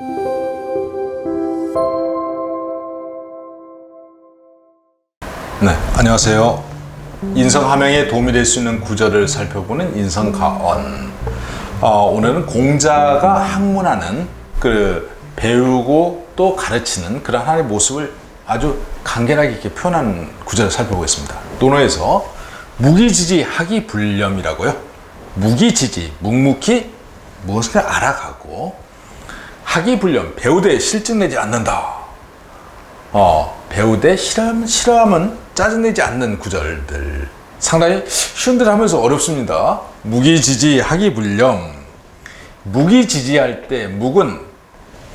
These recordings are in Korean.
네, 안녕하세요. 인성 함양에 도움이 될 수 있는 구절을 살펴보는 인성 가언. 어, 오늘은 공자가 학문하는 그 배우고 또 가르치는 그런 하나의 모습을 아주 간결하게 이렇게 표현하는 구절을 살펴보겠습니다. 논어에서 무기지지 하기 불념이라고요. 무기지지, 묵묵히 무엇을 알아가고 하기불념, 배우되 실증내지 않는다. 어, 배우되 싫어하면, 싫어하면 짜증내지 않는 구절들. 상당히 쉬운들 하면서 어렵습니다. 무기지지 하기불령. 무기지지할 때 묵은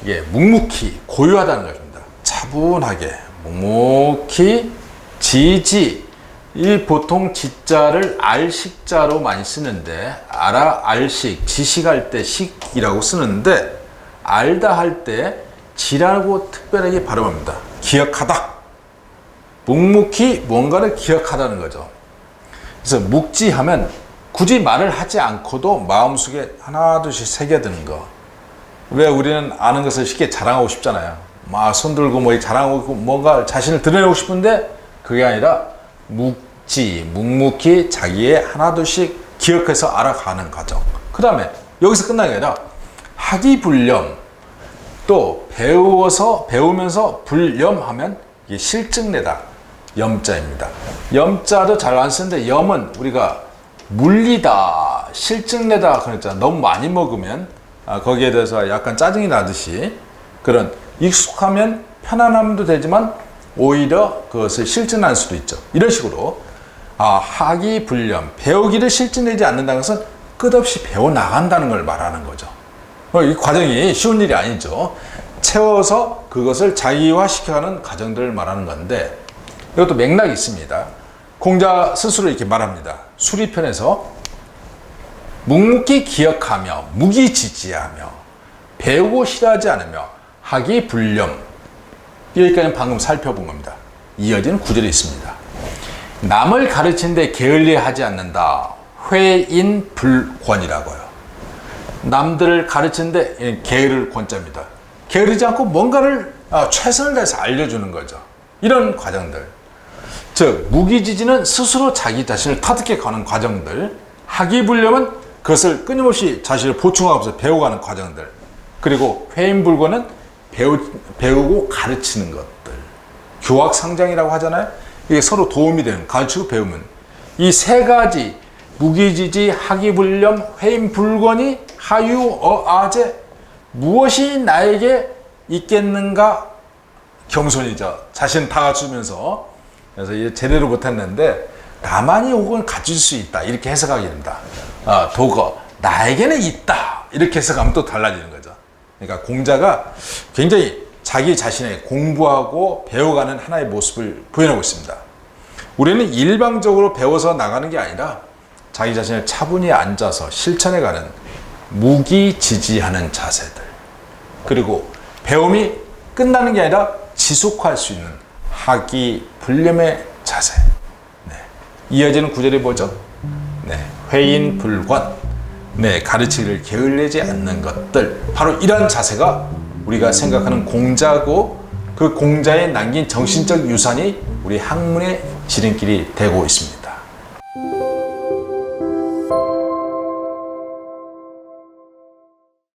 이게 묵묵히 고요하다는 것입니다. 차분하게 묵묵히 지지 이 보통 지자를 알식자로 많이 쓰는데 알아 알식 지식할 때 식이라고 쓰는데 알다 할 때 지라고 특별하게 발음합니다. 기억하다. 묵묵히 뭔가를 기억하다는 거죠. 그래서 묵지하면 굳이 말을 하지 않고도 마음속에 하나 둘씩 새겨드는 거. 왜 우리는 아는 것을 쉽게 자랑하고 싶잖아요. 막 손들고 뭐 자랑하고 뭔가 자신을 드러내고 싶은데 그게 아니라 묵지, 묵묵히 자기의 하나 둘씩 기억해서 알아가는 과정. 그 다음에 여기서 끝나는 게 아니라 하기불념. 또 배워서 배우면서 불염하면 이게 실증내다. 염자입니다. 염자도 잘 안 쓰는데 염은 우리가 물리다, 실증내다 그랬잖아. 너무 많이 먹으면 아, 거기에 대해서 약간 짜증이 나듯이 그런 익숙하면 편안함도 되지만 오히려 그것을 실증날 수도 있죠. 이런 식으로 아, 하기 불념, 배우기를 실증내지 않는다는 것은 끝없이 배워 나간다는 걸 말하는 거죠. 어, 이 과정이 쉬운 일이 아니죠. 채워서 그것을 자기화시켜가는 과정들을 말하는 건데 이것도 맥락이 있습니다. 공자 스스로 이렇게 말합니다. 수리편에서 묵묵히 기억하며 무기지지하며 배우고 싫어하지 않으며 하기 불념 여기까지는 방금 살펴본 겁니다. 이어지는 구절이 있습니다. 남을 가르치는데 게을리하지 않는다. 회인 불권이라고요. 남들을 가르치는데 게으를 권자입니다. 게으르지 않고 뭔가를 아, 최선을 다해서 알려주는 거죠. 이런 과정들. 즉 무기지지는 스스로 자기 자신을 터득해 가는 과정들. 하기불념은 그것을 끊임없이 자신을 보충하면서 배워가는 과정들. 그리고 회인불권은 배우, 배우고 가르치는 것들. 교학상장이라고 하잖아요. 이게 서로 도움이 되는 가르치고 배우면 이 세 가지 무기지지 하기불념 회인불권이 하유어아제 무엇이 나에게 있겠는가 경손이죠. 자신 다 갖추면서 그래서 이제 제대로 못했는데 나만이 혹은 가질 수 있다 이렇게 해석하게 됩니다. 아, 도거 나에게는 있다 이렇게 해석하면 또 달라지는 거죠. 그러니까 공자가 굉장히 자기 자신의 공부하고 배워가는 하나의 모습을 보여내고 있습니다. 우리는 일방적으로 배워서 나가는 게 아니라 자기 자신을 차분히 앉아서 실천해가는 무기지지하는 자세들. 그리고 배움이 끝나는 게 아니라 지속할 수 있는 하기 불념의 자세. 네. 이어지는 구절이 뭐죠? 네. 회인 불권. 네. 가르치기를 게을리지 않는 것들. 바로 이런 자세가 우리가 생각하는 공자고 그 공자에 남긴 정신적 유산이 우리 학문의 지름길이 되고 있습니다.